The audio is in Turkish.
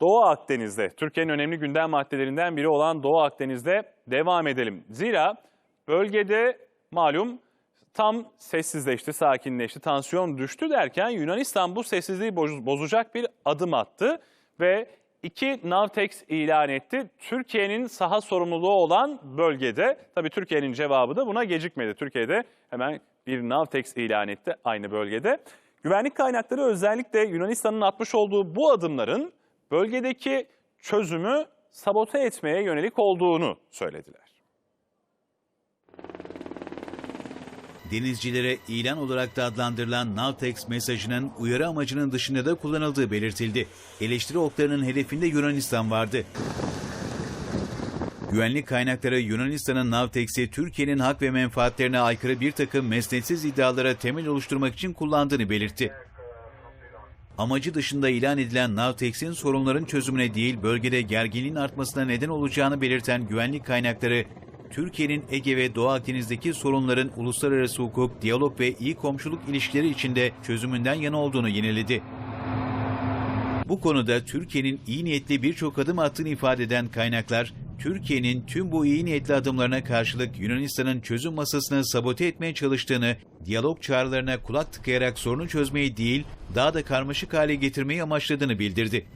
Doğu Akdeniz'de, Türkiye'nin önemli gündem maddelerinden biri olan Doğu Akdeniz'de devam edelim. Zira bölgede malum tam sessizleşti, sakinleşti, tansiyon düştü derken Yunanistan bu sessizliği boz- bozacak bir adım attı ve iki Navtex ilan etti. Türkiye'nin saha sorumluluğu olan bölgede, tabii Türkiye'nin cevabı da buna gecikmedi. Türkiye'de hemen bir Navtex ilan etti aynı bölgede. Güvenlik kaynakları özellikle Yunanistan'ın atmış olduğu bu adımların bölgedeki çözümü sabote etmeye yönelik olduğunu söylediler. Denizcilere ilan olarak da adlandırılan Navtex mesajının uyarı amacının dışında da kullanıldığı belirtildi. Eleştiri oklarının hedefinde Yunanistan vardı. Güvenlik kaynakları Yunanistan'ın Navtex'i Türkiye'nin hak ve menfaatlerine aykırı bir takım mesnetsiz iddialara temel oluşturmak için kullandığını belirtti. Amacı dışında ilan edilen Navtex'in sorunların çözümüne değil bölgede gerginliğin artmasına neden olacağını belirten güvenlik kaynakları, Türkiye'nin Ege ve Doğu Akdeniz'deki sorunların uluslararası hukuk, diyalog ve iyi komşuluk ilişkileri içinde çözümünden yana olduğunu yeniledi. Bu konuda Türkiye'nin iyi niyetli birçok adım attığını ifade eden kaynaklar, Türkiye'nin tüm bu iyi niyetli adımlarına karşılık Yunanistan'ın çözüm masasını sabote etmeye çalıştığını, diyalog çağrılarına kulak tıkayarak sorunu çözmeyi değil, daha da karmaşık hale getirmeyi amaçladığını bildirdi.